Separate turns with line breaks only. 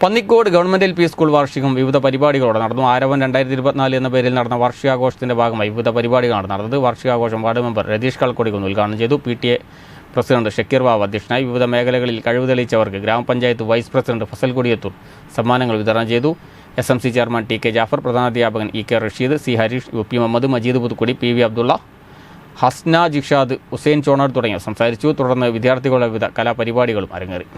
Pannikode government L P school വാർഷികം വിവിധ പരിപാടികളോടെ നടന്നു. ആരവം രണ്ടായിരത്തി ഇരുപത്തിനാല് എന്ന പേരിൽ നടന്ന വാർഷികാഘോഷത്തിന്റെ ഭാഗമായി വിവിധ പരിപാടികളാണ് നടന്നത്. വാർഷികാഘോഷം വാർഡ് മെമ്പർ രതീഷ് കളക്കൊടിക്കുന്ന് ഉദ്ഘാടനം ചെയ്തു. P T A president Shakeer Bab അധ്യക്ഷനായി വിവിധ മേഖലകളിൽ കഴിവ് തെളിയിച്ചവർക്ക് ഗ്രാമപഞ്ചായത്ത് വൈസ് പ്രസിഡന്റ് ഫസൽ കൊടിയത്തൂർ സമ്മാനങ്ങൾ വിതരണം ചെയ്തു. S M C chairman T K Jafar പ്രധാനാധ്യാപകൻ E K Rasheed C Hareesh U P Muhammad Majeed Puthukkudi P V Abdulla Hasna Jishad Hussain Chonar തുടങ്ങിയവർ സംസാരിച്ചു. തുടർന്ന് വിദ്യാർത്ഥികളുടെ വിവിധ കലാപരിപാടികളും അരങ്ങേറി.